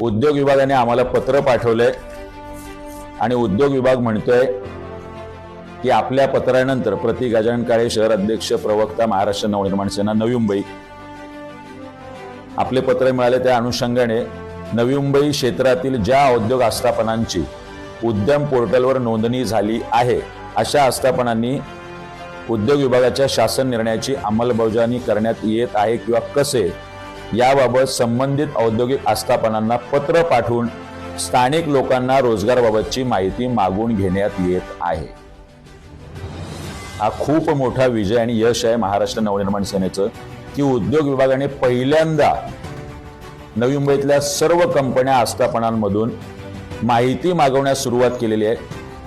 उद्योग विभागाने आम्हाला पत्र पाठवलंय. आणि उद्योग विभाग म्हणतोय की आपल्या पत्रानंतर प्रति गजानन काळे शहर अध्यक्ष प्रवक्ता महाराष्ट्र नवनिर्माण सेना नवी मुंबई. आपले पत्र मिळाले त्या अनुषंगाने नवी मुंबई क्षेत्रातील ज्या उद्योग आस्थापनांची उद्यम पोर्टलवर नोंदणी झाली आहे अशा आस्थापनांनी उद्योग विभागाच्या शासन निर्णयाची अंमलबजावणी करण्यात येत आहे किंवा कसे? याबाबत संबंधित औद्योगिक आस्थापनांना पत्र पाठवून स्थानिक लोकांना रोजगाराबाबतची माहिती मागून घेण्यात येत आहे. हा खूप मोठा विजय आणि यश आहे महाराष्ट्र नवनिर्माण सेनेचं की उद्योग विभागाने पहिल्यांदा नवी मुंबईतल्या सर्व कंपन्या आस्थापनांमधून माहिती मागवण्यास सुरुवात केलेली आहे.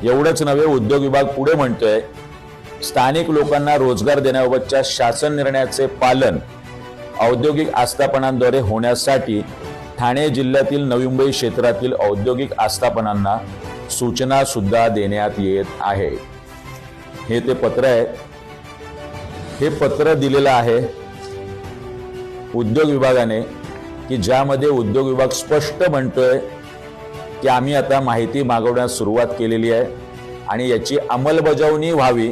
एवढंच नव्हे उद्योग विभाग पुढे म्हणतोय स्थानिक लोकांना रोजगार देण्याबाबतच्या शासन निर्णयाचे पालन औद्योगिक आस्थापनांद्वारे होण्यासाठी ठाणे जिल्ह्यातील नवी मुंबई क्षेत्रातील औद्योगिक आस्थापनांना सूचना सुद्धा देण्यात येत आहे. हे ते पत्र आहे. हे पत्र दिलेलं आहे उद्योग विभागाने की ज्यामध्ये उद्योग विभाग स्पष्ट म्हणतोय की आम्ही आता माहिती मागवण्यास सुरुवात केलेली आहे आणि याची अंमलबजावणी व्हावी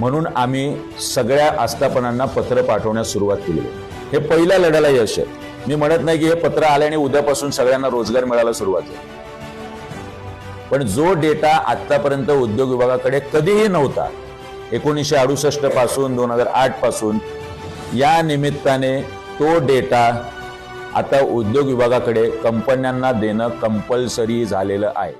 म्हणून आम्ही सगळ्या आस्थापनांना पत्र पाठवण्यास सुरुवात केली. हे पहिल्या लढ्याला यश आहे. मी म्हणत नाही की हे पत्र आले आणि उद्यापासून सगळ्यांना रोजगार मिळायला सुरुवात आहे. पण जो डेटा आतापर्यंत उद्योग विभागाकडे कधीही नव्हता एकोणीसशे अडुसष्टपासून दोन हजार आठपासून या निमित्ताने तो डेटा आता उद्योग विभागाकडे कंपन्यांना देणं कंपल्सरी झालेलं आहे.